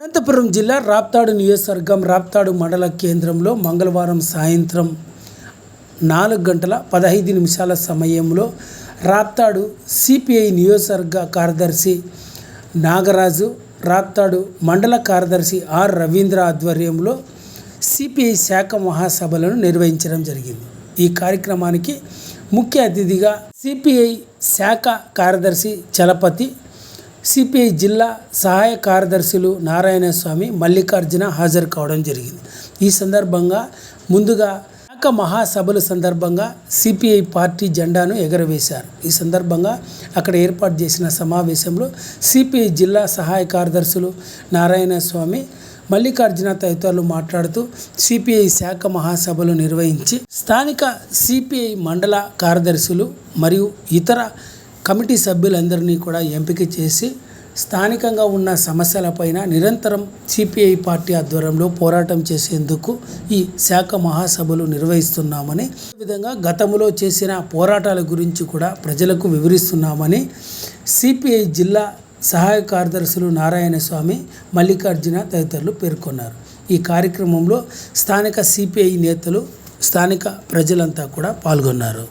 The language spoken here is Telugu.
అనంతపురం జిల్లా రాప్తాడు నియోజకవర్గం రాప్తాడు మండల కేంద్రంలో మంగళవారం సాయంత్రం నాలుగు గంటల పదహైదు నిమిషాల సమయంలో రాప్తాడు సిపిఐ నియోజకవర్గ కార్యదర్శి నాగరాజు రాప్తాడు మండల కార్యదర్శి ఆర్ రవీంద్ర ఆధ్వర్యంలో సిపిఐ శాఖ మహాసభలను నిర్వహించడం జరిగింది. ఈ కార్యక్రమానికి ముఖ్య అతిథిగా సిపిఐ శాఖ కార్యదర్శి చలపతి సిపిఐ జిల్లా సహాయ కార్యదర్శులు నారాయణస్వామి మల్లికార్జున హాజరు కావడం జరిగింది. ఈ సందర్భంగా ముందుగా శాఖ మహాసభల సందర్భంగా సిపిఐ పార్టీ జెండాను ఎగరవేశారు. ఈ సందర్భంగా అక్కడ ఏర్పాటు చేసిన సమావేశంలో సిపిఐ జిల్లా సహాయ కార్యదర్శులు నారాయణస్వామి మల్లికార్జున తదితరులు మాట్లాడుతూ సిపిఐ శాఖ మహాసభలు నిర్వహించి స్థానిక సిపిఐ మండల కార్యదర్శులు మరియు ఇతర కమిటీ సభ్యులందరినీ కూడా ఎంపిక చేసి స్థానికంగా ఉన్న సమస్యలపైన నిరంతరం సిపిఐ పార్టీ ఆధ్వర్యంలో పోరాటం చేసేందుకు ఈ శాఖ మహాసభలు నిర్వహిస్తున్నామని విధంగా గతంలో చేసిన పోరాటాల గురించి కూడా ప్రజలకు వివరిస్తున్నామని సిపిఐ జిల్లా సహాయ కార్యదర్శులు నారాయణ స్వామి మల్లికార్జున తదితరులు పేర్కొన్నారు. ఈ కార్యక్రమంలో స్థానిక సిపిఐ నేతలు స్థానిక ప్రజలంతా కూడా పాల్గొన్నారు.